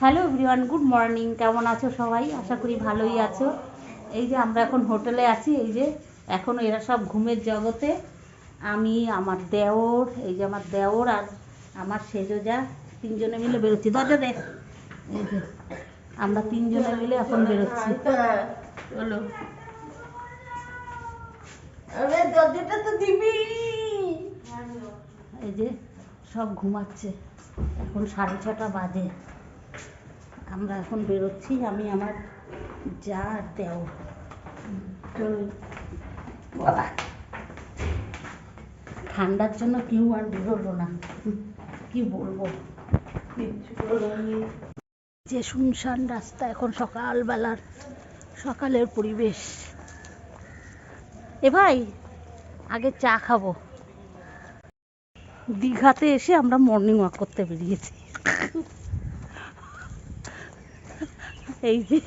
Hello everyone good morning. কেমন আছো সবাই? আশা করি ভালোই আছো। এই যে আমরা এখন হোটেলে আছি এই যে এখন এরা সব ঘুমের জগতে। আমি আমার দেওর এই যে আমার দেওর আর আমার সেজোজা তিনজনে মিলে বেরোচ্ছি। দরজা দেখ এই যে আমরা তিনজনে মিলে এখন বেরোচ্ছি। বলো। দরজাটা তো দিবি। এই যে সব ঘুমাচ্ছে। এখন সাড়ে ছটা বাজে। আমরা এখন বেরোচ্ছি, আমি আমার যা দেও। ঠান্ডার জন্য কেউ আর বেরোলো না। কি বলব? যে শুনশান রাস্তা এখন সকালবেলার, সকালের পরিবেশ। এ ভাই, আগে চা খাব। দীঘাতে এসে আমরা মর্নিং ওয়াক করতে বেরিয়েছি। এই যে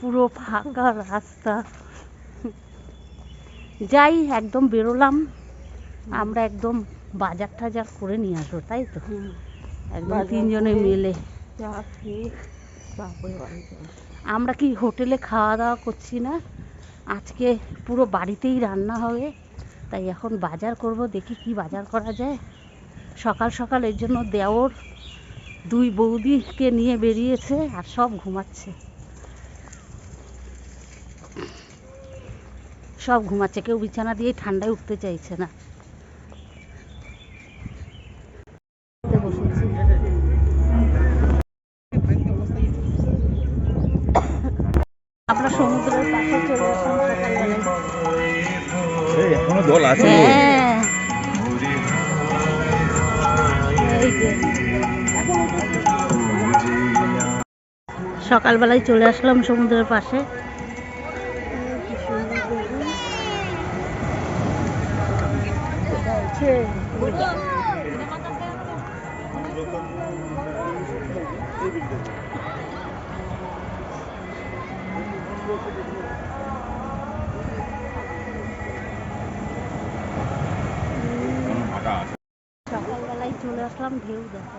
পুরো ফাঁকা রাস্তা। যাই একদম বেরোলাম। আমরা একদম বাজার টাজার করে নিয়ে আসব তাই তো? একদম তিনজনে মিলে। আমরা কি হোটেলে খাওয়া দাওয়া করছি না? আজকে পুরো বাড়িতেই রান্না হবে। তাই এখন বাজার করব দেখি কি বাজার করা যায়। সকাল সকাল এর জন্য দেওর দুই বৌদিকে নিয়ে বেরিয়েছে আর সব ঘুমাচ্ছে। সব ঘুমাচ্ছে কেউ বিছানা দিয়ে ঠান্ডায় উঠতে চাইছে না। আমরা সমুদ্রের পাশে চলে সকালবেলায়। এখনও জল আছে। হ্যাঁ। সকালবেলায় চলে আসলাম সমুদ্রের পাশে। সকালবেলায় চলে আসলাম ঢেউ দেখো।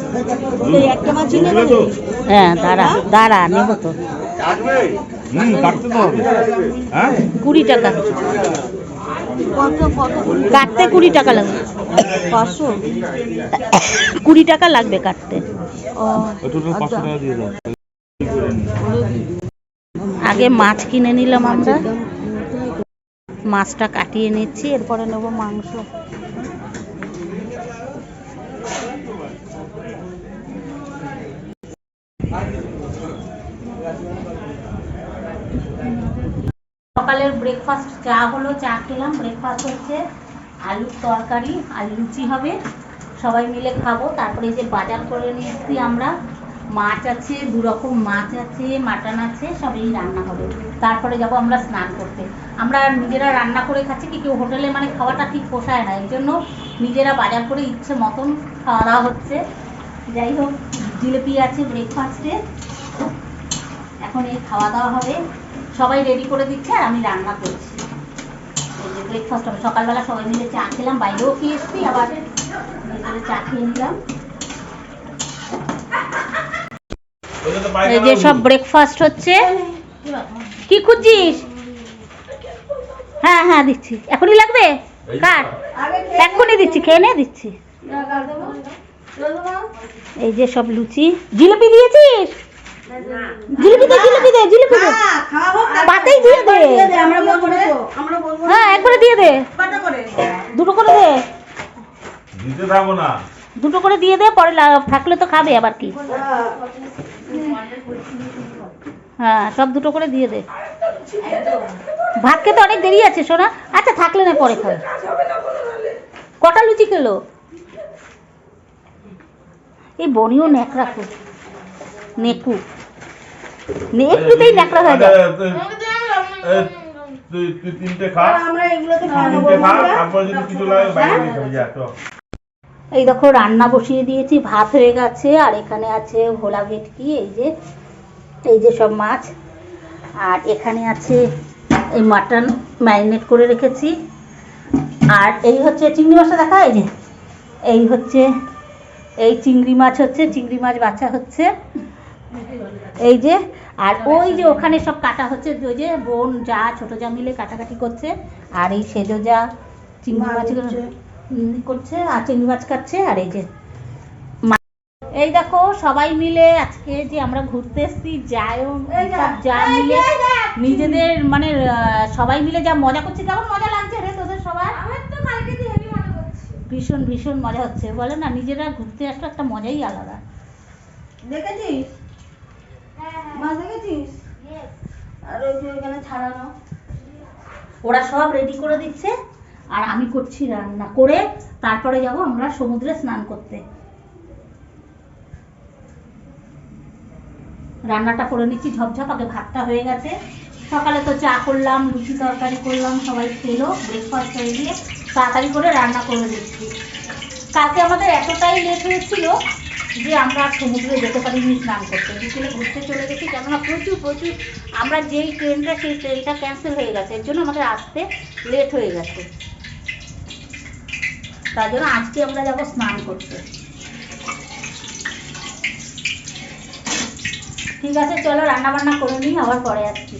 হ্যাঁ দাঁড়া দাঁড়া নেব তো। কাটতে তো হবে। হ্যাঁ? কুড়ি টাকা। কত কত? কাটতে কুড়ি টাকা লাগবে। পাঁচশো? কুড়ি টাকা লাগবে কাটতে। দিদি। আগে মাছ কিনে নিলাম আমরা? মাছটা কাটিয়ে নিচ্ছি এরপরে নেব মাংস। সকালের ব্রেকফাস্ট চা হলো চা খেলাম। ব্রেকফাস্ট হচ্ছে আলুর তরকারি আর লুচি হবে। সবাই মিলে খাব। তারপরে যে বাজার করে নিয়ে এসেছি আমরা। মাছ আছে দু রকম মাছ আছে, মাটন আছে সবই রান্না হবে। তারপরে যাব আমরা স্নান করতে। আমরা নিজেরা রান্না করে খাচ্ছি কি কেউ হোটেলে মানে খাওয়াটা ঠিক পোষায় না। এই জন্য নিজেরা বাজার করে ইচ্ছে মতন খাওয়া দাওয়া হচ্ছে। যাই হোক। জিলিপি আছে ব্রেকফাস্টে এখন এই খাওয়া দাওয়া হবে। সবাই রেডি করে দিচ্ছে আর আমি রান্না করছি। এই যে ব্রেকফাস্ট হবে। সকালবেলা সবাই মিলে চা খেলাম বাইরেও খেয়ে এসছি আবার ভেতরে চা খেয়ে নিলাম। এই যে সব ব্রেকফাস্ট হচ্ছে। কি খুঁজছিস? হ্যাঁ হ্যাঁ দিচ্ছি। এখনই লাগবে? কাট এক্ষুনি দিচ্ছি খেয়ে নে দিচ্ছি। এই যে সব লুচি। জিলিপি দিয়েছিস? জিলিপি দে জিলিপি দে জিলিপি দে। পাতেই দিয়ে দে। আমরা বলব না তো, আমরা বলব না। হ্যাঁ একবারে দিয়ে দে। দুটো করে। দে। দিতে থাকব না। দুটো করে দিয়ে দে পরে থাকলে তো খাবে আবার কি। হ্যাঁ সব দুটো করে দিয়ে দে। ভাত খেতে অনেক দেরি আছে সোনা। আচ্ছা থাকলে না পরে খাবে। কটা লুচি খেলো? এই বনিও ন্যাকড়া খুব। নেকু একটুতেই ন্যাকড়া হয়ে যায়। তুই তুই তিনটে খা। আমরা এগুলোতে নেব তিনটে খা তারপর যদি কিছু লাগে বাইরে নিয়ে যাবি যা চল। এই দেখো রান্না বসিয়ে দিয়েছি ভাত হয়ে গেছে আর এখানে আছে ভোলা ভেটকি এই যে এই যে সব মাছ। আর এখানে আছে এই মাটন ম্যারিনেট করে রেখেছি। আর এই হচ্ছে চিংড়ি মাছটা দেখা এই যে। এই হচ্ছে এই চিংড়ি মাছ হচ্ছে চিংড়ি মাছ বাছা হচ্ছে। এই যে আর ওই যে ওখানে সব কাটা হচ্ছে ওই যে বোন যা ছোট যা মিলে কাটাকাটি করছে আর এই সেজো যা চিংড়ি মাছ করছে আর চিংড়ি মাছ কাটছে আর এই যে এই দেখো সবাই মিলে আজকে যে আমরা ঘুরতে এসেছি যায়ও সব যা মিলে নিজেদের মানে সবাই মিলে যা মজা করছি কেমন মজা লাগছে রে তোদের সবার? ভীষণ ভীষণ মজা হচ্ছে। বলে না নিজেরা ঘুরতে আসলে একটা মজাই আলাদা। দেখেছিস? মাছ দেখেছিস? আর ওই যে ওইখানে ছাড়ানো। ওরা সব রেডি করে দিচ্ছে আর আমি করছি রান্না। করে তারপরে যাব আমরা সমুদ্রে স্নান করতে। রান্নাটা করে নিচ্ছি ঝপঝপ আগে ভাতটা হয়ে গেছে। সকালে তো চা করলাম লুচি তরকারি করলাম সবাই খেলো ব্রেকফাস্ট হয়ে গিয়ে তাড়াতাড়ি করে রান্না করে দিচ্ছি। কালকে আমাদের এতটাই লেট হয়েছিল যে আমরা আর সমুদ্রে যেতে পারিনি স্নান করতে। বিকেলে ঘুরতে চলে গেছি কেননা প্রচুর প্রচুর আমরা যেই ট্রেনটা সেই ট্রেনটা ক্যান্সেল হয়ে গেছে। এর জন্য আমাদের আসতে লেট হয়ে গেছে। তার জন্য আজকে আমরা যাব স্নান করতে। ঠিক আছে চলো রান্না বান্না করে নিই আবার পরে আসছি।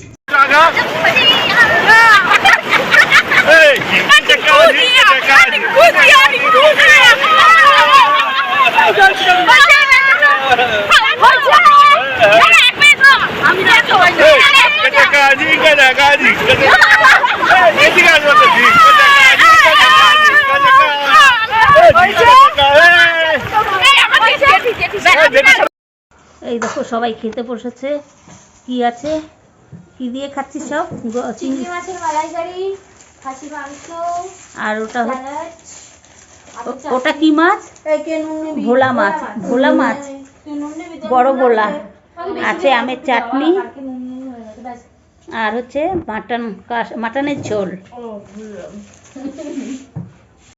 এই দেখো সবাই খেতে বসেছে। কি আছে? কি দিয়ে খাচ্ছি সব? চিংড়ি মাছের মালাইকারি। আর ওটা হচ্ছে- ওটা কি মাছ? ভোলা মাছ। ভোলা মাছ? বড় ভোলা। আছে আমের চাটনি। আর হচ্ছে মাটন কাস মাটনের ঝোল।